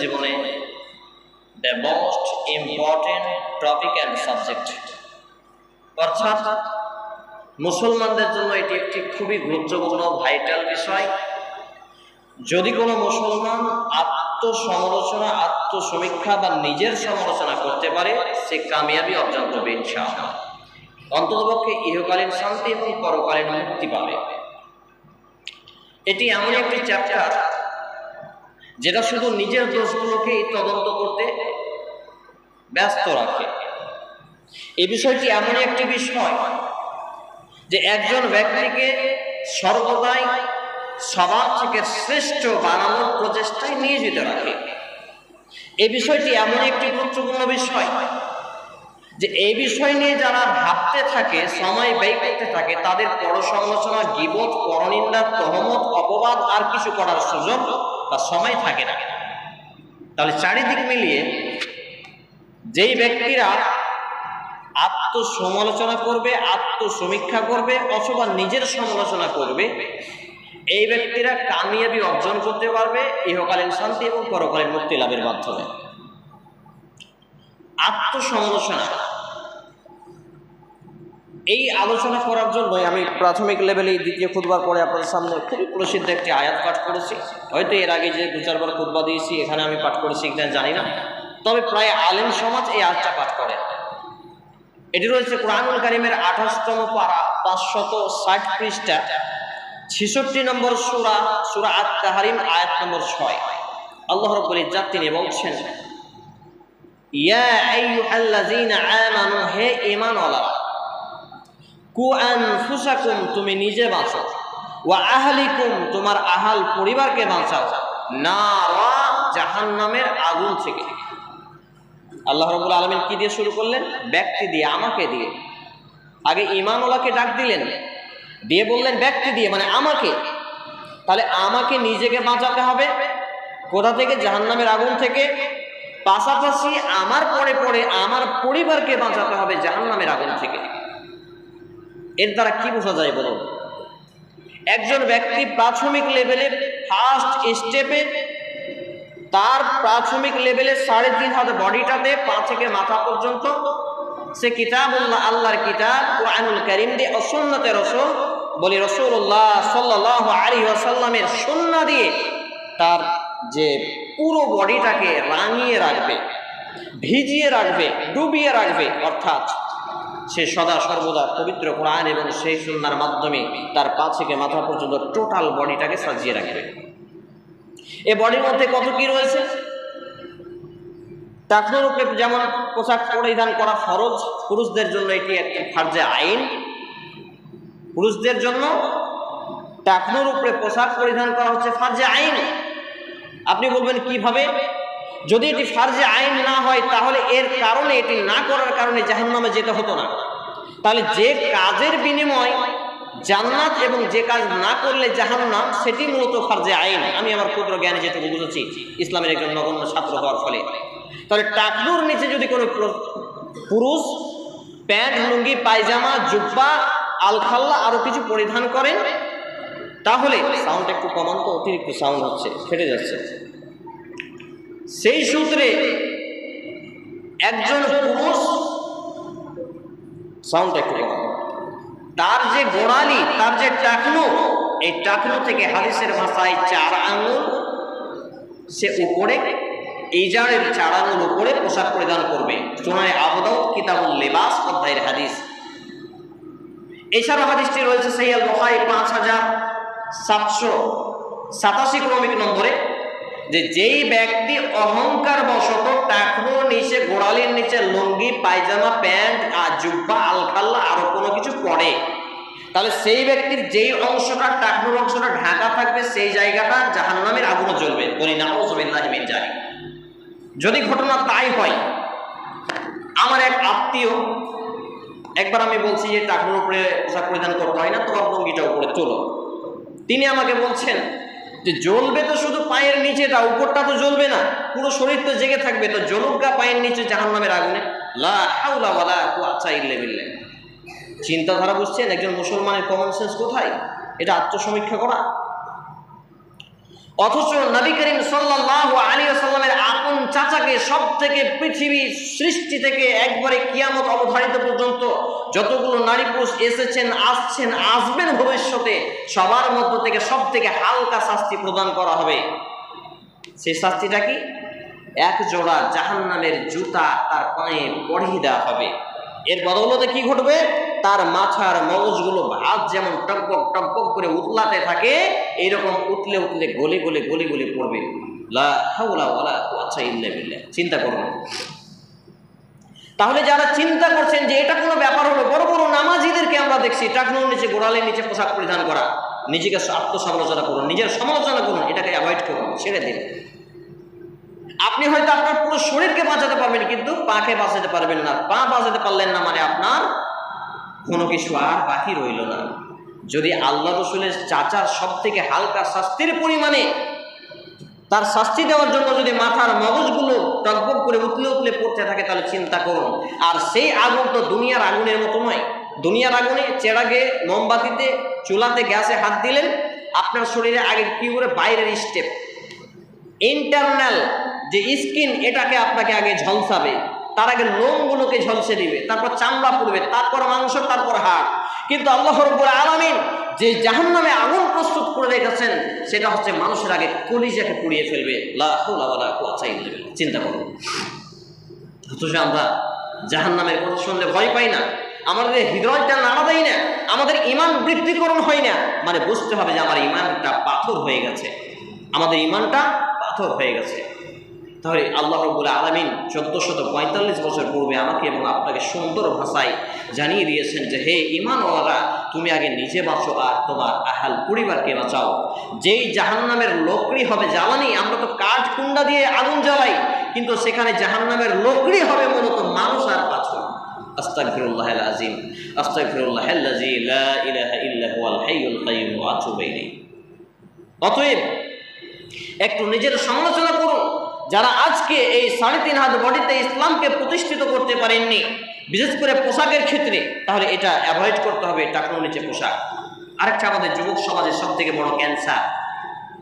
জীবনে the most important topic and subject অর্থাৎ মুসলমানদের জন্য এটি একটি খুবই গুরুত্বপূর্ণ ভাইটাল বিষয়। যদি কোনো মুসলমান আত্মসমালোচনা, আত্মসমীক্ষা বা নিজের সমালোচনা করতে পারে, সে কামিয়াবি অর্জন করবে ইনশাআল্লাহ। অন্ততপক্ষে ইহকালীন শান্তি এবং পরকালীন মুক্তি পাবে। এটি এমন একটি চ্যাপ্টার যেটা শুধু নিজের দোষগুলোকেই তদন্ত করতে ব্যস্ত রাখে। এই বিষয়টি এমন একটি বিষয় যে একজন ব্যক্তিকে সর্বদাই সবার থেকে শ্রেষ্ঠ বানানোর প্রচেষ্টায় নিয়োজিত রাখে। এই বিষয়টি এমন একটি গুরুত্বপূর্ণ বিষয় যে এই বিষয় নিয়ে যারা ভাবতে থাকে, সময় ব্যয় করতে থাকে, তাদের পরসমালোচনা, গিবত, পরনিন্দা, তহমত, অপবাদ আর কিছু করার সুযোগ বা সময় থাকে না। তাহলে চারিদিক মিলিয়ে যেই ব্যক্তিরা আত্মসমালোচনা করবে, আত্মসমীক্ষা করবে অথবা নিজের সমালোচনা করবে, এই ব্যক্তিরা কামিয়াবি অর্জন করতে পারবে ইহকালীন শান্তি এবং পরকালীন মুক্তি লাভের মাধ্যমে। আত্মসমালোচনা এই আলোচনা করার জন্যই আমি প্রাথমিক লেভেলে দ্বিতীয় খুদবার পরে আপনাদের সামনে খুবই প্রসিদ্ধ একটি আয়াত পাঠ করেছি। হয়তো এর আগে যে দু চারবার খুদবা দিয়েছি, এখানে আমি পাঠ করেছি কিনা জানি না। তবে প্রায় আলেম সমাজ এই আয়াতটা পাঠ করে। এটি রয়েছে কোরআনুল কারিমের আঠাশতম পারা পাঁচশত ষাট পৃষ্ঠা, ছেষট্টি নম্বর সুরা সুরা আত আয়াত নম্বর ছয়। আল্লাহ রব্বুল ইজ্জাত তিনি বলছেন, ইয়া আইয়ুহাল্লাযীনা আমানু, হে ঈমানওয়ালারা কু আনফুসাকুম তুমি নিজে বাঁচো। ওয়া আহলিকুম, তোমার আহাল পরিবারকে বাঁচাও। নারা, জাহান্নামের আগুন থেকে। আল্লাহ রবুল আলমিন কি দিয়ে শুরু করলেন? ব্যক্তি দিয়ে, আমাকে দিয়ে। আগে ইমানওয়ালাকে ডাক দিলেন। দিয়ে বললেন, ব্যক্তি দিয়ে মানে আমাকে। তাহলে আমাকে নিজেকে বাঁচাতে হবে। কোথা থেকে? জাহান্নামের আগুন থেকে। পাশাপাশি আমার পরে পরে আমার পরিবারকে বাঁচাতে হবে জাহান্নামের আগুন থেকে। এর দ্বারা কি বোঝা যায় বলুন একজন ব্যক্তি প্রাথমিক লেভেলে ফার্স্ট স্টেপে তার প্রাথমিক লেভেলে সাড়ে তিন হাত বডিটাতে পা থেকে মাথা পর্যন্ত সে কিতাবুল্লাহ, আল্লাহর কিতাব, কোরআনুল করিম দিয়ে অসন্নতে রসুল বলি রসুল্লাহ সাল্লাহ আলী আসাল্লামের সন্না দিয়ে তার যে পুরো বডিটাকে রাঙিয়ে রাখবে, ভিজিয়ে রাখবে, ডুবিয়ে রাখবে, অর্থাৎ সে সদা সর্বদা পবিত্র কোরআন এবং সেই সন্ন্যার মাধ্যমে তার পা থেকে মাথা পর্যন্ত টোটাল বডিটাকে সাজিয়ে রাখবে। এ বডির মধ্যে কত কি রয়েছে? টাকনোর উপরে যেমন পোশাক পরিধান করা ফরজ, পুরুষদের জন্য এটি একটি ফার্জে আইন। পুরুষদের জন্য টাকনোর উপরে পোশাক পরিধান করা হচ্ছে ফার্জে আইন। আপনি বলবেন, কীভাবে? যদি এটি ফার্জে আইন না হয়, তাহলে এর কারণে এটি না করার কারণে জাহান্নামে যেতে হতো না। তাহলে যে কাজের বিনিময় জান্নাত এবং যে কাজ না করলে জাহান্নাম, সেটি মূলত ফার্জে আইন। আমি আমার ক্ষুদ্র জ্ঞানে যেটুকু বুঝেছি, ইসলামের একজন নগণ্য ছাত্র হওয়ার ফলে। তাহলে টাকলুর নিচে যদি কোনো পুরুষ প্যান্ট, লুঙ্গি, পায়জামা, জুব্বা, আলখাল্লা আরও কিছু পরিধান করেন, তাহলে সাউন্ড একটু কমান তো, অতিরিক্ত সাউন্ড হচ্ছে, ফেটে যাচ্ছে। সেই সূত্রে একজন পুরুষ সাউন্ড একটু তার যে গোড়ালি, তার যে টাকনু, এই টাকনু থেকে হাদিসের ভাষায় চার আঙুল সে উপরে, এই ইজারের চার আঙুল উপরে পোশাক পরিধান করবে। সোনায় আবদাউ কিতাবুল লেবাস অধ্যায়ের হাদিস। এছাড়া হাদিসটি রয়েছে সৈয়াল বহাই পাঁচ হাজার সাতশো সাতাশি ক্রমিক নম্বরে। যে যেই ব্যক্তি অহংকার বশত টাকনোর নিচে, গোড়ালির নিচে লুঙ্গি, পায়জামা, প্যান্ট আর জুব্বা, আলখাল্লা আরও কোনো কিছু পরে, তাহলে সেই ব্যক্তির যেই অংশটা, টাকনোর অংশটা ঢাকা থাকবে, সেই জায়গাটা জাহান্নামের আগুনও জ্বলবে। বলি না ওসবিল্লাহিমিন জানি যদি ঘটনা তাই হয়, আমার এক আত্মীয়, একবার আমি বলছি যে, টাকনোর উপরে পোশাক পরিধান করতে হয় না, তোমার লুঙ্গিটা উপরে চলো তিনি আমাকে বলছেন যে জ্বলবে তো শুধু পায়ের নিচেটা উপরটা তো জ্বলবে না। পুরো শরীর তো জেগে থাকবে, তো জলুকা পায়ের নিচে জাহান নামের আগুনে চিন্তাধারা বুঝছেন? একজন মুসলমানের কমন সেন্স কোথায়? এটা আত্মসমীক্ষা করা। অথচ নবী করিম সাল্লাল্লাহু আলাইহি ওয়াসাল্লামের আগে সব থেকে পৃথিবী সৃষ্টি থেকে একবারে কিয়ামত অবধারিত পর্যন্ত যতগুলো নারী পুরুষ এসেছেন, আসছেন, আসবেন ভবিষ্যতে, সবার মধ্য থেকে সব থেকে হালকা শাস্তি প্রদান করা হবে। সেই শাস্তিটা কি? এক জোড়া জাহান্নামের জুতা তার পায়ে পরিয়ে দেওয়া হবে। এর বদৌলতে কি ঘটবে? তার মাথার মগজগুলো ভাত যেমন টকবক টকবক করে উতলাতে থাকে, এইরকম উতলে উতলে গলে গলে গলে গলে পড়বে। চিন্তা করুন তাহলে যারা চিন্তা করছেন যে এটা কোনো ব্যাপার হলো, বড় বড় নামাজিদেরকে আমরা দেখছি, টাকনুর নিচে গোড়ালের নিচে পোশাক পরিধান করা। নিজেকে আত্মসমালোচনা করুন, নিজের সমালোচনা করুন, এটাকে অ্যাভয়েড করুন, ছেড়ে দিন। আপনি হয়তো আপনার পুরো শরীরকে বাঁচাতে পারবেন, কিন্তু পাকে বাঁচাতে পারবেন না। পা বাঁচাতে পারলেন না মানে আপনার কোনো কিছু আর বাকি রইল না। যদি আল্লাহ রসুলের চাচার সব থেকে হালকা শাস্তির পরিমাণে তার শাস্তি দেওয়ার জন্য যদি মাথার মগজগুলো টকবক করে উতলে উতলে পড়তে থাকে, তাহলে চিন্তা করুন। আর সেই আগুন তো দুনিয়ার আগুনের মতো নয়। দুনিয়ার আগুনে চেরাগে, মোমবাতিতে, চুলাতে, গ্যাসে হাত দিলেন, আপনার শরীরে আগে কি করে? বাইরের স্টেপ ইন্টারনাল যে স্কিন এটাকে আপনাকে আগে ঝলসাবে। তার আগে লোমগুলোকে ঝলসে দিবে, তারপর চামড়া পড়বে, তারপর মাংস, তারপর হাড়। কিন্তু আল্লাহ রব্বুল আলামিন যে জাহান্নামে আগুন প্রস্তুত করে রেখেছেন, সেটা হচ্ছে মানুষের আগে কলিজাকে পুড়িয়ে ফেলবে। চিন্তা করুন। অথচ আমরা জাহান্নামের কথা শুনলে ভয় পাই না। আমাদের হৃদয়টা নাড়া দেয় না, আমাদের ইমান বৃদ্ধিকরণ হয় না। মানে বুঝতে হবে যে আমার ইমানটা পাথর হয়ে গেছে। আমাদের ইমানটা পাথর হয়ে গেছে। তাহলে আল্লাহ রব্বুল আলমিন চোদ্দশত পঁয়তাল্লিশ বছর পূর্বে আমাকে এবং আপনাকে সুন্দর ভাষায় জানিয়ে দিয়েছেন যে, হে ইমানওয়ালা তুমি আগে নিজে বাঁচো আর তোমার আহাল পরিবারকে বাঁচাও। যেই জাহান্নামের লোকড়ি হবে জ্বালানি, আমরা তো কাঠ কুন্ডা দিয়ে আগুন জ্বালাই, কিন্তু সেখানে জাহান্নামের লোকড়ি হবে মূলত মানুষ আর পাথর অতএব একটু নিজের সমালোচনা করুন। যারা আজকে এই সাড়ে তিন হাত বডিতে ইসলামকে প্রতিষ্ঠিত করতে পারেননি, বিশেষ করে পোশাকের ক্ষেত্রে, তাহলে এটা অ্যাভয়েড করতে হবে, টাকার নিচে পোশাক। আরেকটা আমাদের যুবক সমাজের সব থেকে বড় ক্যান্সার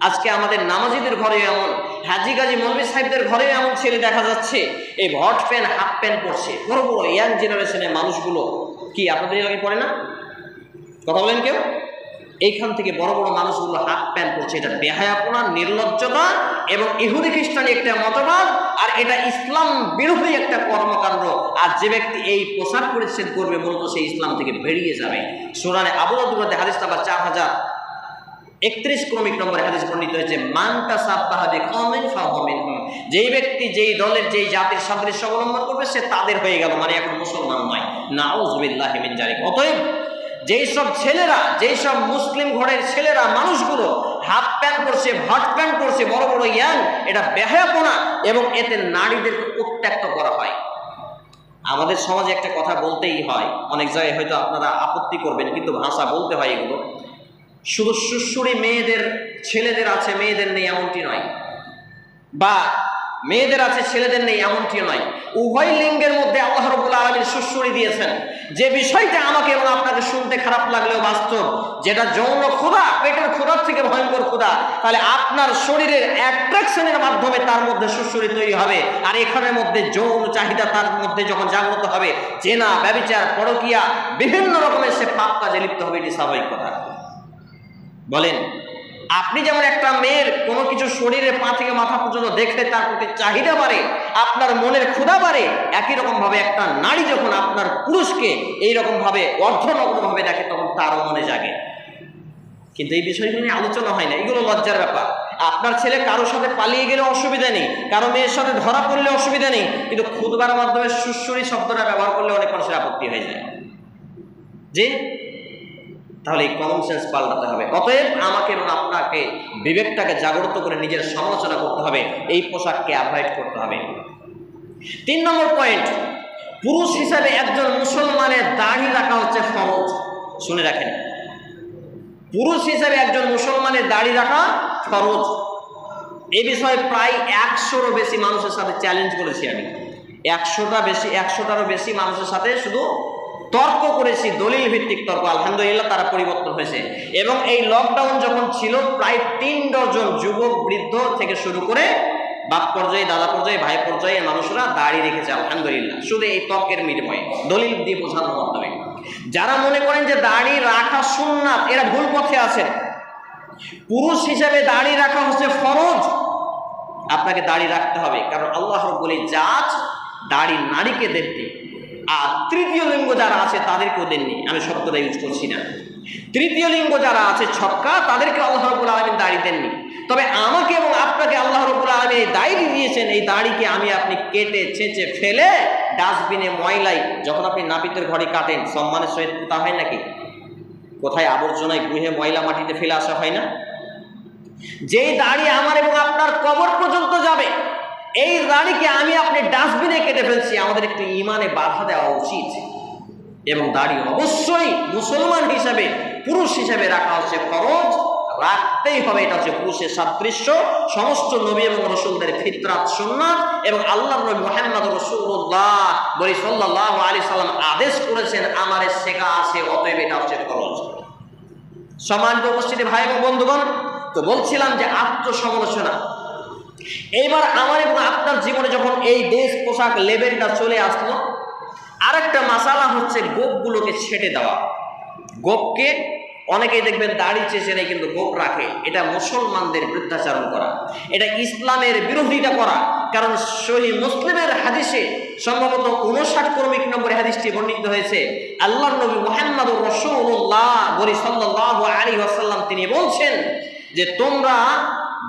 আজকে আমাদের নামাজিদের ঘরে এমন, হাজি গাজী মৌলবী সাহেবদের ঘরে এমন ছেলে দেখা যাচ্ছে, এই ভট প্যান্ট হাফ প্যান্ট পরছে। বড় বড় ইয়াং জেনারেশনের মানুষগুলো, কি আপনাদের এলাকায় পড়ে না? কথা বলেন কেউ? এইখান থেকে বড় বড় মানুষগুলো হাফ প্যান্ট পরছে। এটা বেহায়াপনা, নির্লজ্জতা এবং ইহুদি খ্রিস্টানি একটা মতবাদ, আর এটা ইসলাম বিরোধী একটা কর্মকাণ্ড। আর যে ব্যক্তি এই পোশাক পরিচ্ছেদ করবে, মূলত সেই ইসলাম থেকে বেরিয়ে যাবে। সুরানে আবুল দুরাতে হাদিস নাম্বার চার হাজার একত্রিশ ক্রমিক নম্বর হাদিস বর্ণিত হয়েছে মানটা সাব্বাহাবে কমেন ফাহমিন যেই ব্যক্তি যেই দলের, যেই জাতির সাদৃশ্য অবলম্বন করবে, সে তাদের হয়ে গেল মানে এখন মুসলমান নয়। নাউজুবিল্লাহ হেমিন জালিক অতএব যেই সব ছেলেরা যেই সব মুসলিম ঘরের ছেলেরা, মানুষগুলো হাফ প্যান্ট করছে ভট প্যান্ট করছে বড় বড় ইয়াং, এটা বেহায়াপনা এবং এতে নারীদেরকে উত্ত্যক্ত করা হয়। আমাদের সমাজে একটা কথা বলতেই হয়, অনেক জায়গায় হয়তো আপনারা আপত্তি করবেন, কিন্তু ভাষা বলতে হয় এগুলো। শুধু সুশ্রুড়ি মেয়েদের, ছেলেদের আছে, মেয়েদের নেই, এমনটি নয়। বা মেয়েদের আছে, ছেলেদের নেই এমনটি নয়। উভয় লিঙ্গের মধ্যে আল্লাহ রবুল আলমীর সুশ্রুড়ি দিয়েছেন। যে বিষয়টা আমাকে এবং আপনাকে শুনতে খারাপ লাগলেও বাস্তব, যেটা যৌন ক্ষুধা, পেটের ক্ষুধার থেকে ভয়ঙ্কর ক্ষুধা, তাহলে আপনার শরীরের অ্যাট্রাকশনের মাধ্যমে তার মধ্যে সুশ্রুড়ি তৈরি হবে। আর এখানের মধ্যে যৌন চাহিদা তার মধ্যে যখন জাগ্রত হবে চেনা ব্যবিচার, পরকিয়া, বিভিন্ন রকমের সে পাপ কাজে লিপ্ত হবে, এটি স্বাভাবিক কথা। বলেন আপনি যেমন একটা মেয়ের কোনো কিছু শরীরে পা থেকে মাথা পর্যন্ত দেখলে তার প্রতি চাহিদা বাড়ে, আপনার মনের ক্ষুধা বাড়ে, একই রকমভাবে একটা নারী যখন আপনার পুরুষকে এইরকমভাবে অর্ধনগ্নভাবে দেখে তখন তারও মনে জাগে। কিন্তু এই বিষয়গুলো নিয়ে আলোচনা হয় না, এগুলো লজ্জার ব্যাপার। আপনার ছেলে কারোর সাথে পালিয়ে গেলে অসুবিধা নেই, কারও মেয়ের সাথে ধরা পড়লে অসুবিধা নেই, কিন্তু খুদবার মাধ্যমে সুশ্বরী শব্দটা ব্যবহার করলে অনেক মানুষের আপত্তি হয়ে যায়। যে তাহলে এই কমন সেন্স পাল্টাতে হবে। অতএব আমাকে এবং আপনাকে বিবেকটাকে জাগ্রত করে নিজের সমালোচনা করতে হবে, এই পোশাককে অ্যাভয়েড করতে হবে। তিন নম্বর পয়েন্ট পুরুষ হিসাবে একজন মুসলমানের দাড়ি রাখা হচ্ছে ফরজ। শুনে রাখেন। পুরুষ হিসাবে একজন মুসলমানের দাড়ি রাখা ফরজ। এ বিষয়ে প্রায় একশোরও বেশি মানুষের সাথে চ্যালেঞ্জ করেছি আমি। একশোটা বেশি, একশোটারও বেশি মানুষের সাথে শুধু তর্ক করেছি দলিল ভিত্তিক তর্ক, আলহামদুলিল্লাহ তারা পরিবর্তন হয়েছে। এবং এই লকডাউন যখন ছিল, প্রায় তিন ডজন যুবক, বৃদ্ধ থেকে শুরু করে বাপ পর্যায়ে, দাদা পর্যায়ে, ভাই পর্যায়ে মানুষরা দাড়ি রেখেছে, আলহামদুলিল্লাহ। শুধু এই তর্কের বিনিময়ে দলিল দিয়ে বোঝানোর মাধ্যমে। যারা মনে করেন যে দাড়ি রাখা সুন্নাত, এরা ভুল পথে আছে। পুরুষ হিসাবে দাড়ি রাখা হচ্ছে ফরজ। আপনাকে দাড়ি রাখতে হবে, কারণ আল্লাহ বলে জাজ দাড়ি নারীকে দেননি। আর তৃতীয় লিঙ্গ যারা আছে তাদেরকেও দেননি। আমি শব্দটা ইউজ করছি না। তৃতীয় লিঙ্গ যারা আছে ছক্কা, তাদেরকে আল্লাহ রবুল আলমিন দাড়ি দেননি। তবে আমাকে এবং আপনাকে আল্লাহ রবুল আলমিন এই দাড়ি দিয়েছেন। এই দাড়িকে আমি আপনি কেটে ছেঁচে ফেলে ডাস্টবিনে ময়লাই যখন আপনি নাপিতের ঘরে কাটেন, সম্মানের সহিত তা হয় নাকি? কোথায় আবর্জনায় গৃহে ময়লা মাটিতে ফেলে আসা হয় না? যেই দাড়ি আমার এবং আপনার কবর পর্যন্ত যাবে এই দাড়িকে আমি আপনি ডাস্টবিনে কেটে ফেলছি, আমাদের একটু ইমানে বাধা দেওয়া উচিত। এবং দাড়ি অবশ্যই মুসলমান হিসাবে, পুরুষ হিসাবে রাখা হচ্ছে খরচ রাখতেই হবে, এটা হচ্ছে পুরুষের সাদৃশ্য। সমস্ত নবী এবং রসুলদের ফিতরাত সুন্নাত এবং আল্লাহ নবী মোহাম্মদ রসুল্লাহ বলি সাল্লাহ আলী সাল্লাম আদেশ করেছেন, আমার শেখা আছে, অতএব এটা হচ্ছে খরচ সম্মানিত উপস্থিতি ভাই এবং বন্ধুগণ, তো বলছিলাম যে আত্মসমালোচনা এইবার আমার এবং আপনার জীবনে যখন এই দেশ, পোশাক লেভেলটা চলে আসলো, আরেকটা মাসালা হচ্ছে গোপগুলোকে ছেটে দেওয়া। গোপকে অনেকেই দেখবেন দাড়ি চেষে নেই কিন্তু গোপ রাখে। এটা মুসলমানদের বৃদ্ধাচারণ করা। এটা ইসলামের বিরোধিতা করা। কারণ সহি মুসলিমের হাদিসে সম্ভবত উনষাট কর্মিক নম্বরে হাদিসটি বর্ণিত হয়েছে। আল্লাহ নবী মোহাম্মদ রসুল্লাহ সাল্লাহ আলী আসাল্লাম তিনি বলছেন যে তোমরা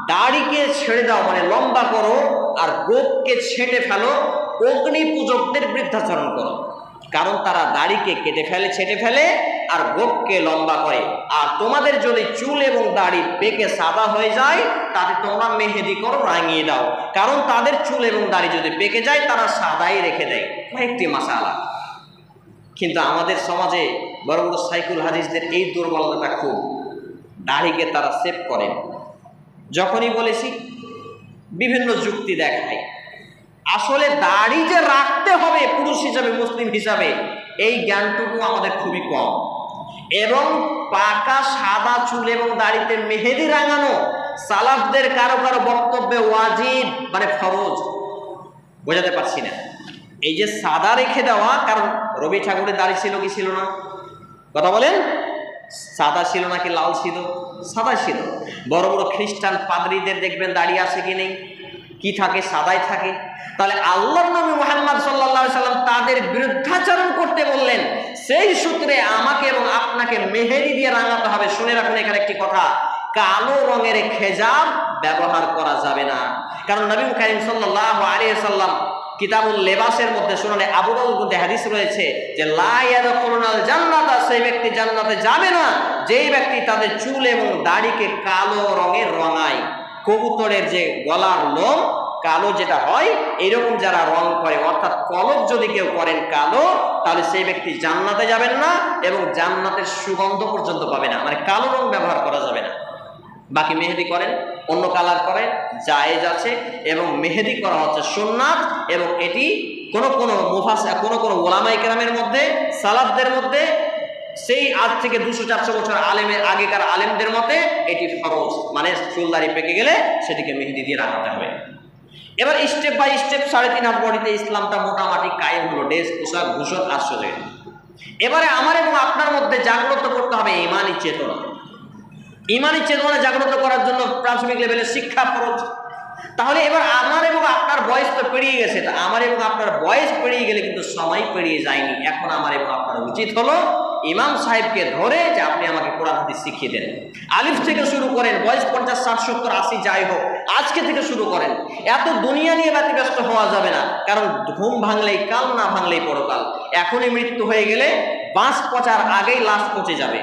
দাড়িকে ছেড়ে দাও মানে লম্বা করো আর গোপকে ছেঁটে ফেলো অগ্নি পূজকদের বৃদ্ধাচরণ করো। কারণ তারা দাড়িকে কেটে ফেলে, ছেটে ফেলে আর গোপকে লম্বা করে। আর তোমাদের যদি চুল এবং দাড়ি পেকে সাদা হয়ে যায়, তাতে তোমরা মেহেদি করো, রাঙিয়ে দাও। কারণ তাদের চুল এবং দাড়ি যদি পেকে যায়, তারা সাদাই রেখে দেয়। কয়েকটি মাসালা। কিন্তু আমাদের সমাজে বড় বড় সাইকুল হাদিসদের এই দুর্বলতাটা খুব। দাড়িকে তারা সেভ করেন। যখনই বলেছি, বিভিন্ন যুক্তি দেখায় আসলে দাড়ি যে রাখতে হবে পুরুষ হিসাবে, মুসলিম হিসাবে, এই জ্ঞানটুকু আমাদের খুবই কম। এবং পাকা সাদা চুল এবং দাড়িতে মেহেদি রাঙানো সালাফদের কারও কারও বক্তব্যে ওয়াজিব মানে ফরজ। বোঝাতে পারছি না। এই যে সাদা রেখে দেওয়া, কারণ রবি ঠাকুরের দাড়ি ছিল কি ছিল না? কথা বলেন? সাদা ছিল নাকি লাল ছিল? সাদা ছিল। বড় বড় খ্রিস্টান পাদরিদের দেখবেন দাঁড়িয়ে আছে কি নেই? কি থাকে? সাদাই থাকে। তাহলে আল্লাহ নবী মোহাম্মদ সাল্লা সাল্লাম তাদের বিরুদ্ধাচরণ করতে বললেন, সেই সূত্রে আমাকে এবং আপনাকে মেহেরি দিয়ে রাঙাতে হবে। শুনে রাখুন এখানে একটি কথা, কালো রঙের খেজাব ব্যবহার করা যাবে না। কারণ নবী করিম সাল্লাহ আলিয়া সাল্লাম কিতাবুল লেবাসের মধ্যে শুনালে আবু দাউদ মধ্যে হাদিস রয়েছে যে লাইয়াদখুলুনাল জান্নাতা, সেই ব্যক্তি জান্নাতে যাবে না। যেই ব্যক্তি তাদের চুল এবং দাড়িকে কালো রঙের রঙায়। কবুতরের যে গলার লোম কালো যেটা হয়, এরকম যারা রং করে, অর্থাৎ কলব যদি কেউ করেন কালো, তাহলে সেই ব্যক্তি জান্নাতে যাবেন না এবং জান্নাতের সুগন্ধ পর্যন্ত পাবে না। মানে কালো রং ব্যবহার করা যাবে না। বাকি মেহেদি করেন? অন্য কালার করে, জায়েজ আছে এবং মেহেদি করা হচ্ছে সোননাথ এবং এটি কোন কোনো মুফাস, কোনো কোনো ওলামাই কেরামের মধ্যে, সালাফদের মধ্যে, সেই আজ থেকে দুশো চারশো বছর আলেমের আগেকার আলেমদের মতে এটি ফরজ। মানে চুলদারি পেকে গেলে সেটিকে মেহেদি দিয়ে রাখাতে হবে। এবার স্টেপ বাই স্টেপ সাড়ে তিন হাত বডিতে ইসলামটা মোটামুটি কায়েম হলো। ড্রেস, পোশাক, ভূষণ আশ্চর্য এবারে আমার এবং আপনার মধ্যে জাগ্রত করতে হবে ইমানই চেতনা। ইমানি চেতনা জাগ্রত করার জন্য প্রাথমিক লেভেলে শিক্ষা খরচ তাহলে এবার আমার এবং আপনার বয়স তো পেরিয়ে গেছে, তা আমার এবং আপনার বয়স পেরিয়ে গেলে কিন্তু সময় পেরিয়ে যায়নি। এখন আমার এবং আপনার উচিত হলো ইমাম সাহেবকে ধরে যে আপনি আমাকে কোরআন শিখিয়ে দেন। আলিফ থেকে শুরু করেন, বয়স পঞ্চাশ, ষাট, সত্তর, আশি, যাই হোক, আজকে থেকে শুরু করেন। এত দুনিয়া নিয়ে ব্যতিব্যস্ত হওয়া যাবে না, কারণ ঘুম ভাঙলেই কাল, না ভাঙলেই পরকাল। এখনই মৃত্যু হয়ে গেলে বাঁশ পচার আগেই লাশ পচে যাবে।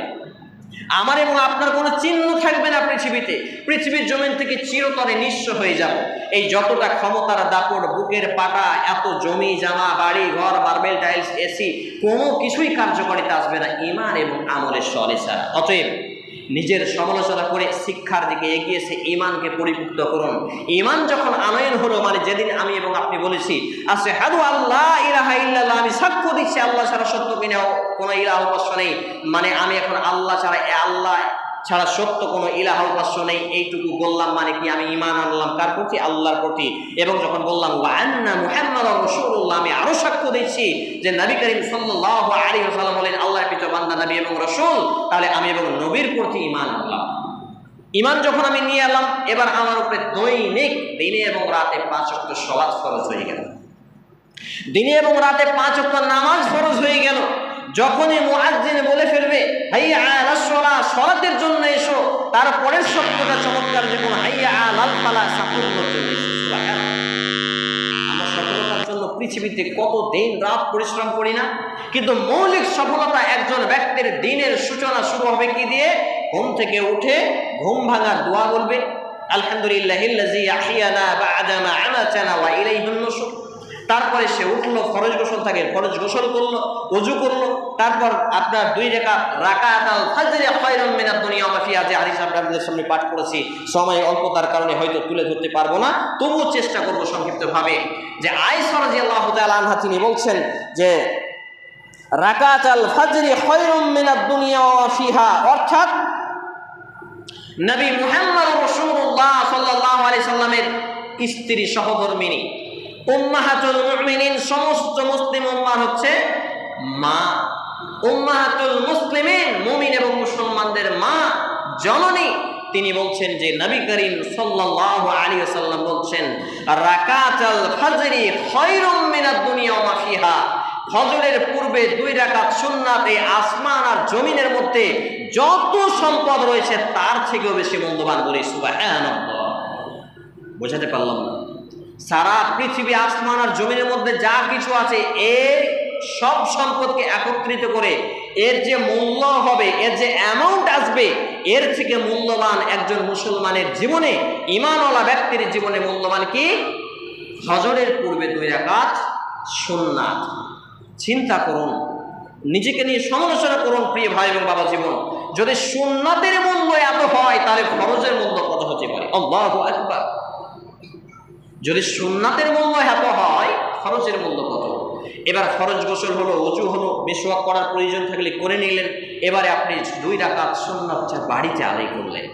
আমার এবং আপনার কোনো চিহ্ন থাকবে না পৃথিবীতে। পৃথিবীর জমিন থেকে চিরতরে নিঃস্ব হয়ে যাব। এই যতটা ক্ষমতার দাপট, বুকের পাটা, এত জমি, জামা, বাড়ি, ঘর, মার্বেল, টাইলস, এসি, কোনো কিছুই কার্যকারিতা আসবে না ইমান এবং আমলের সরে ছাড়া। অতএব নিজের সমালোচনা করে শিক্ষার দিকে এগিয়েছে ইমানকে পরিপুক্ত করুন। ইমান যখন আনয়ন হলো মানে যেদিন আমি এবং আপনি বলেছি আছে হাদু আল্লাহ ইলাহা ইল্লাল্লাহ, আমি সাক্ষ্য দিচ্ছি, আল্লাহ ছাড়া সত্য কিনা কোনো ইলাহ উপাস্য নেই। মানে আমি এখন আল্লাহ ছাড়া আল্লাহ ছাড়া সত্য কোনো ইলাহ উপাস্য নেই, এইটুকু বললাম মানে কি আমি ইমান আনলাম কার প্রতি? আল্লাহর প্রতি। এবং যখন বললাম ওয়ান্না মুহাম্মদ রসুল্লাহ আমি আরও সাক্ষ্য দিচ্ছি যে নবী করিম সাল্লাল্লাহু আলাইহি ওয়াসাল্লাম হলেন আল্লাহর পিতা, বান্দা, নবী এবং রসুল। তাহলে আমি এবং নবীর প্রতি ইমান আনলাম। ইমান যখন আমি নিয়ে এলাম, এবার আমার উপরে দৈনিক, দিনে এবং রাতে পাঁচ অক্ট সলাৎ ফরজ হয়ে গেল। দিনে এবং রাতে পাঁচ অক্ট নামাজ ফরজ হয়ে গেল। যখনই মুআজ্জিন বলে ফেলবে, হাইয়া আলা সলা সলাতের জন্য এসো। তার পরের শব্দটা চমৎকার যে কোন হাইয়া আলাল ফালা সাফল্য জন্য পৃথিবীতে কত দিন রাত পরিশ্রম করি না? কিন্তু মৌলিক সফলতা একজন ব্যক্তির দিনের সূচনা শুরু হবে কি দিয়ে? ঘুম থেকে উঠে ঘুম ভাঙার দোয়া বলবে আলহামদুলিল্লাহ তারপরে সে উঠল, ফরজ গোসল থাকে, ফরজ গোসল করল, অজু করল, তারপর আপনার দুই রেখা রাকাত আল ফাজরে খয়রুম মিনাদ দুনিয়া মা ফিহা, যে হাদিস আপনাদের সামনে পাঠ করেছি, সময় অল্পতার কারণে হয়তো তুলে ধরতে পারব না, তবুও চেষ্টা করব সংক্ষিপ্তভাবে। যে আয়েশা রাদিয়াল্লাহু তাআলা আনহা, তিনি বলছেন যে রাকাত আল ফাজরি খয়রুম মিনাদ দুনিয়া ওয়া ফিহা, অর্থাৎ নবী মুহাম্মদ রাসূলুল্লাহ সাল্লাল্লাহু আলাইহি সাল্লামের স্ত্রী সহধর্মিনী উম্মাহাতুল মুমিনিন, সমস্ত মুসলিম উম্মাহ হচ্ছে মা। উম্মাহাতুল মুসলিমিন, মুমিন এবং মুসলমানদের মা, জননী। তিনি বলছেন যে, নবী করিম সাল্লাল্লাহু আলাইহি ওয়াসাল্লাম বলছেন, রাকাতাল ফজরি খায়রুম মিনাদ দুনিয়া ওয়া মা ফিহা। ফজরের পূর্বে দুই রাকাত সুন্নাত, এই আসমান আর জমিনের মধ্যে যত সম্পদ রয়েছে, তার থেকেও বেশি মূল্যবান বলি সুবহানাল্লাহ। বোঝাতে পারলাম না। সারা পৃথিবী আসমান আর জমিনের মধ্যে যা কিছু আছে এর সব সম্পদকে একত্রিত করে এর যে মূল্য হবে, এর যে অ্যামাউন্ট আসবে, এর থেকে মূল্যবান একজন মুসলমানের জীবনে, ইমানওয়ালা ব্যক্তির জীবনে মূল্যবান কি? হজরের পূর্বে দুই রাকাত সুন্নাত। চিন্তা করুন, নিজেকে নিয়ে সমালোচনা করুন প্রিয় ভাই এবং বাবা জীবন। যদি সুন্নাতের মূল্য এত হয়, তাহলে খরচের মূল্য কত হতে পারে? আল্লাহু আকবার। যদি সুন্নাতের মূল্য এত হয়, খরচের মূল্য কত? এবার খরচ গোসল হলো উঁচু হলো মেশোয়াক করার প্রয়োজন থাকলে করে নিলেন। এবারে আপনি দুই রাকাত সুন্নাত যা বাড়িতে আদায় করলেন।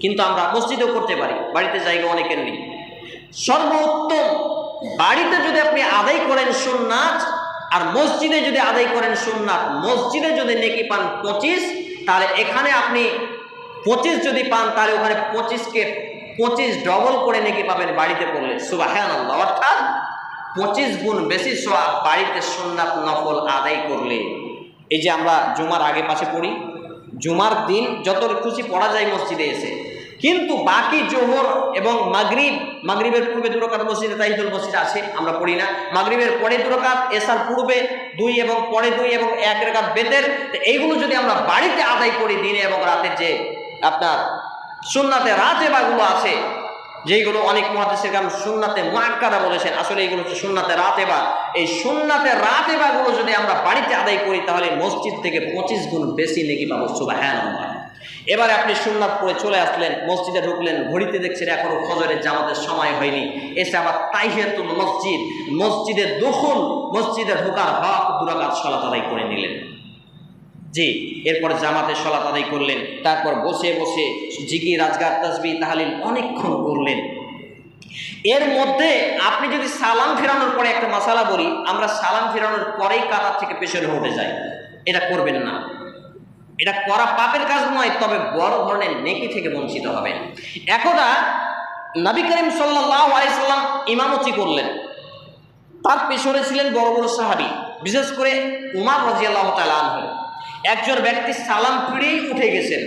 কিন্তু আমরা মসজিদেও করতে পারি, বাড়িতে জায়গা অনেকের নেই। সর্বোত্তম, বাড়িতে যদি আপনি আদায় করেন সুন্নাত, আর মসজিদে যদি আদায় করেন সুন্নাত, মসজিদে যদি নেকি পান পঁচিশ, তাহলে এখানে আপনি পঁচিশ যদি পান, তাহলে ওখানে পঁচিশকে পঁচিশ ডবল করে নেকি পাবেন বাড়িতে পড়লে। সুবাহান অর্থাৎ পঁচিশ গুণ বেশি সোয়া বাড়িতে সুন্নাত নফল আদায় করলে। এই যে আমরা জুমার আগে পাশে পড়ি, জুমার দিন যত খুশি পড়া যায় মসজিদে এসে। কিন্তু বাকি জোহর এবং মাগরিব, মাগরিবের পূর্বে দুরকাত মসজিদে, তাহিদুল মসজিদ আছে, আমরা পড়ি না। মাগরিবের পরে দুরকাত এসার পূর্বে দুই এবং পরে দুই এবং এক রেখাত বেতের। এইগুলো যদি আমরা বাড়িতে আদায় করি দিনে এবং রাতের যে আপনার সুন্নাতে রাতে বাগুলো আছে। যেইগুলো অনেক মহাদেশের কারণ সুন্নাতে মাক্কাদা বলেছেন। আসলে এইগুলো হচ্ছে সুন্নাতে রাতে বা এই সুন্নাতে রাতে বাগুলো যদি আমরা বাড়িতে আদায় করি, তাহলে মসজিদ থেকে পঁচিশ গুণ বেশি নেকি পাবো সুবাহ হ্যাঁ এবারে আপনি সুন্নাত পড়ে চলে আসলেন, মসজিদে ঢুকলেন, ঘড়িতে দেখছেন এখনও ফজরের জামাতের সময় হয়নি। এসে আবার তাইহিয়াতুল মসজিদ, মসজিদে দখল, মসজিদে ঢোকার হক দুরাকাত সলাত আদায় করে নিলেন। জি, এরপর জামাতে সলাত আদায় করলেন, তারপর বসে বসে জিগি রাজগার তাসবি তাহলিল অনেকক্ষণ করলেন। এর মধ্যে আপনি যদি সালাম ফেরানোর পরে একটা মশালা বলি, আমরা সালাম ফেরানোর পরেই কাতার থেকে পেছনে উঠে যাই। এটা করবেন না। এটা করা পাপের কাজ নয়, তবে বড় ধরনের নেকি থেকে বঞ্চিত হবে একদা নবী করিম সাল্লাহ আলাইসাল্লাম ইমামতি করলেন। তার পেছনে ছিলেন বড় বড় সাহাবি, বিশেষ করে উমার রাজিয়াল্লাহ তালাহ একজন ব্যক্তি সালাম ফিরেই উঠে গেছেন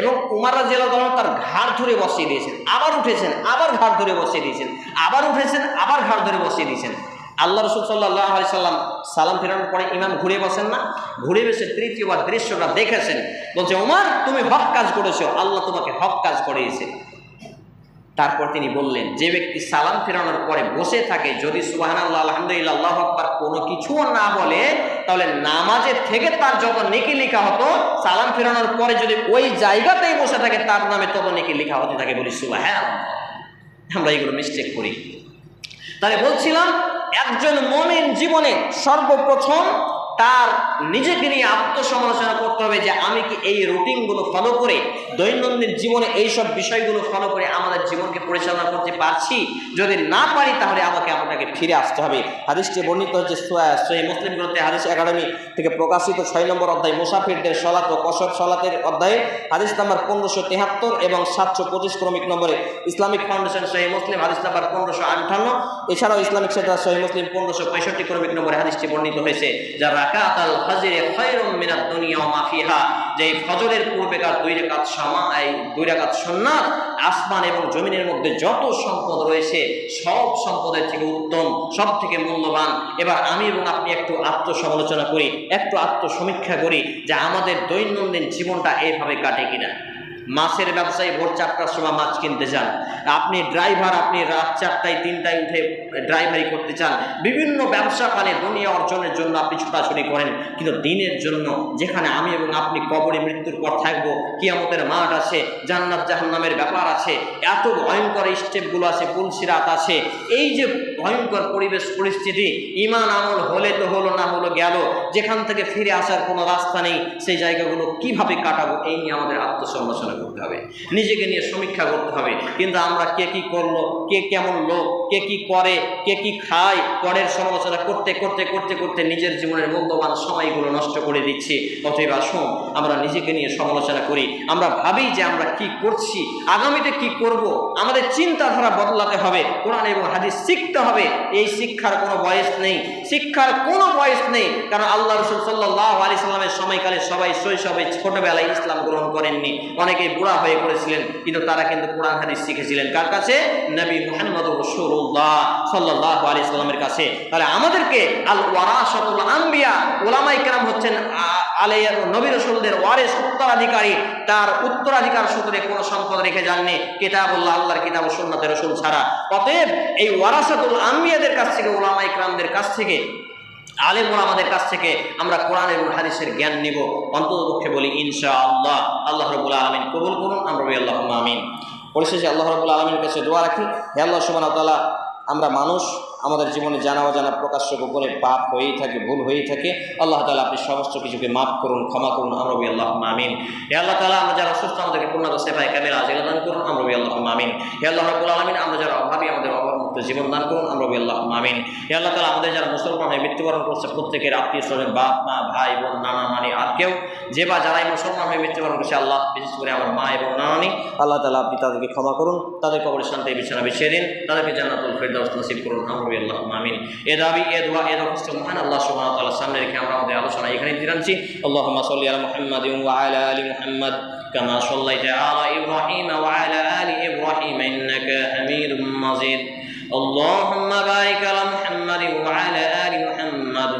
এবং উমারা জেলা দল তার ঘাড় ধরে বসিয়ে দিয়েছেন। আবার উঠেছেন, আবার ঘাড় ধরে বসিয়ে দিয়েছেন, আবার উঠেছেন, আবার ঘাড় ধরে বসিয়ে দিয়েছেন। আল্লাহ রসুল সাল্লাহ আলি সাল্লাম সালাম ফেরানোর পরে ইমাম ঘুরে বসেন না, ঘুরে বসে তৃতীয়বার দৃশ্যটা দেখেছেন। বলছে, উমার, তুমি হক কাজ করেছ, আল্লাহ তোমাকে হক কাজ করিয়েছে। তারপর তিনি বললেন, যে ব্যক্তি সালাম ফেরানোর পরে বসে থাকে, যদি সুবাহান আল্লাহ আলহামদুলিল্লাহ আকবার কোনো কিছুও না বলে, তাহলে নামাজের থেকে তার যত নেকি লেখা হতো, সালাম ফেরানোর পরে যদি ওই জায়গাতেই বসে থাকে, তার নামে তত নেকি লেখা হতে থাকে বলি সুবাহ হ্যাঁ আমরা এগুলো মিস্টেক করি। তাহলে বলছিলাম, একজন মমিন জীবনে সর্বপ্রথম তার নিজেকে নিয়ে আত্মসমালোচনা করতে হবে যে আমি কি এই রুটিনগুলো ফলো করে দৈনন্দিন জীবনে এই সব বিষয়গুলো ফলো করে আমাদের জীবনকে পরিচালনা করতে পারছি? যদি না পারি, তাহলে আমাকে আপনাকে ফিরে আসতে হবে। হাদিসটি বর্ণিত হচ্ছে মুসলিম গ্রন্থে হাদিস একাডেমি থেকে প্রকাশিত ছয় নম্বর অধ্যায়, মুসাফিরদের সলাত ও কসর সলাতের অধ্যায়ে। হাদিস নাম্বার পনেরোশো তেহাত্তর এবং সাতশো পঁচিশ ক্রমিক নম্বরে ইসলামিক ফাউন্ডেশন সহি মুসলিম, হাদিস নাম্বার পনেরোশো আটান্ন। এছাড়াও ইসলামিক সেন্টার সহি মুসলিম, পনেরোশো পঁয়ষট্টি ক্রমিক নম্বরে হাদিসটি বর্ণিত হয়েছে। যা রাকাত আল ফাজিরে খয়রুম মিনাদ দুনিয়া ওয়া মা ফিহা। যে ফজরের পূর্বেকার দুই রাকাত সমা এই দুই রাকাত সুন্নাত, আসমান এবং জমিনের মধ্যে যত সম্পদ রয়েছে, সব সম্পদের থেকে উত্তম, সব থেকে মূল্যবান। এবার আমি এবং আপনি একটু আত্মসমালোচনা করি, একটু আত্মসমীক্ষা করি যে আমাদের দৈনন্দিন জীবনটা এইভাবে কাটে কিনা। মাছের ব্যবসায়ী ভোর চারটার সময় মাছ কিনতে চান। আপনি ড্রাইভার, আপনি রাত চারটায়, তিনটায় উঠে ড্রাইভারি করতে চান। বিভিন্ন ব্যবসা পানে দুনিয়া অর্জনের জন্য আপনি ছোটাছুটি করেন। কিন্তু দিনের জন্য যেখানে আমি এবং আপনি কবরে মৃত্যুর পর থাকব, কিয়ামতের মাঠ আছে, জান্নাত জাহান্নামের ব্যাপার আছে, এত ভয়ঙ্কর স্টেপগুলো আছে, পুলসিরাত আছে। এই যে ভয়ঙ্কর পরিবেশ পরিস্থিতি, ইমান আমল হলে তো হলো না হলো গেল। যেখান থেকে ফিরে আসার কোনো রাস্তা নেই, সেই জায়গাগুলো কীভাবে কাটাবো, এই নিয়ে আমাদের আত্মসমালোচনা করতে হবে। নিজেকে নিয়ে সমীক্ষা করতে হবে কিন্তু আমরা কে কি করল, কে কেমন লোক, কে কি করে, কে কি খায়, পরের সমালোচনা করতে করতে করতে করতে নিজের জীবনের মূল্যবান সময়গুলো নষ্ট করে দিচ্ছি। অতএব আসুন, আমরা নিজেকে নিয়ে সমালোচনা করি। আমরা ভাবি যে আমরা কি করছি, আগামীতে কি করব, আমাদের চিন্তাধারা বদলাতে হবে, কোরআন এবং হাদিস শিখতে হবে। এই শিক্ষার কোনো বয়স নেই, শিক্ষার কোনো বয়স নেই, কারণ আল্লাহ রসুল সাল্লাহ আলি সাল্লামের সময়কালে সবাই শৈশবে ছোটবেলায় ইসলাম গ্রহণ করেননি। অনেকে বুড়া হয়ে পড়েছিলেন, কিন্তু তারা কিন্তু কোরআন হাদিস শিখেছিলেন। কার কাছে? নবী মোহাম্মদ রসুল্লাহ সাল্লাহ আলি কাছে। তাহলে আমাদেরকে আল ওয়ারাসতুল আম্বিয়া ওলামাই কেরাম হচ্ছেন, আ- আলের নবী রসুলদের ওয়ারেস উত্তরাধিকারী। তার উত্তরাধিকার সূত্রে কোনো সম্পদ রেখে যাননি। কিতাবুল্লাহ, আল্লাহর কিতাব রসুল ছাড়া। অতএব এই ওয়ারাসাতুল আম্বিয়াদের কাছ থেকে, ওলামাই কেরামদের কাছ থেকে আলেম আমাদের কাছ থেকে আমরা কোরআন এবং হাদিসের জ্ঞান নিব অন্ততপক্ষে বলি ইনশা আল্লাহ আল্লাহ রবুল আলমিন কবুল করুন আমরা আল্লাহ আমিন পরিশেষে আল্লাহ রবুল আলমীর কাছে দোয়া রাখি হে আল্লাহ সুবান তালা আমরা মানুষ আমাদের জীবনে জানা অজানা প্রকাশ্য গোপনে পাপ হয়েই থাকে ভুল হয়েই থাকে আল্লাহ তালা আপনি সমস্ত কিছুকে মাফ করুন ক্ষমা করুন আমরা বলি আল্লাহ আমিন হে আল্লাহ তালা আমরা যারা অসুস্থ আমাদেরকে পূর্ণাঙ্গ সেবায় ক্যামেরা আজিলা দান করুন আমরা বলি আল্লাহ আমিন হে আল্লাহ রবুল আলমিন আমরা যারা অভাবী আমাদের অভাবমুক্ত জীবন দান করুন আমরা বলি আল্লাহ আমিন হে আল্লাহ তালা আমাদের যারা মুসলমান হয়ে মৃত্যুবরণ করছে প্রত্যেকের আত্মীয় স্বজন বাপ মা ভাই বোন নানা নানি আর কেউ যে বা যারাই মুসলমান হয়ে মৃত্যুবরণ করছে আল্লাহ বিশেষ করে আমার মা এবং নানি আল্লাহ তালা আপনি তাদেরকে ক্ষমা করুন তাদের কবর শান্তি বিছানা বিছিয়ে দিন তাদেরকে জান্নাতুল ফেরদাউস নসিব করুন আমরা বলি আল্লাহ আমিন এ দাবি এ দোয়া এ দরখাস্ত মহান আল্লাহ সুবহানাহু ওয়া তাআলার সামনে রেখে আমরা আমাদের আলোচনা এখানে দিরানছি আল্লাহুম্মা সাল্লি আলা মুহাম্মাদিন ওয়া আলা আলি মুহাম্মাদ كما صليت على إبراهيم وعلى آل إبراهيم إنك حميد مجيد اللهم بارك على محمد وعلى آل محمد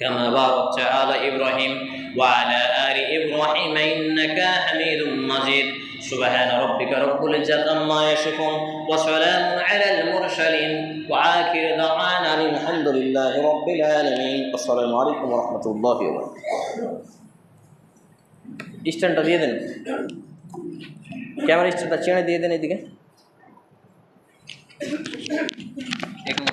كما باركت على إبراهيم وعلى آل إبراهيم إنك حميد مجيد سبحان ربك رب العزة عما يصفون وسلام على المرسلين وآخر دعوانا أن الحمد لله رب العالمين السلام عليكم ورحمة الله وبركاته স্ট্যান্ডটা দিয়ে দেন ক্যামেরা স্ট্যান্ডটা চেনে দিয়ে দেন এদিকে 네, 내가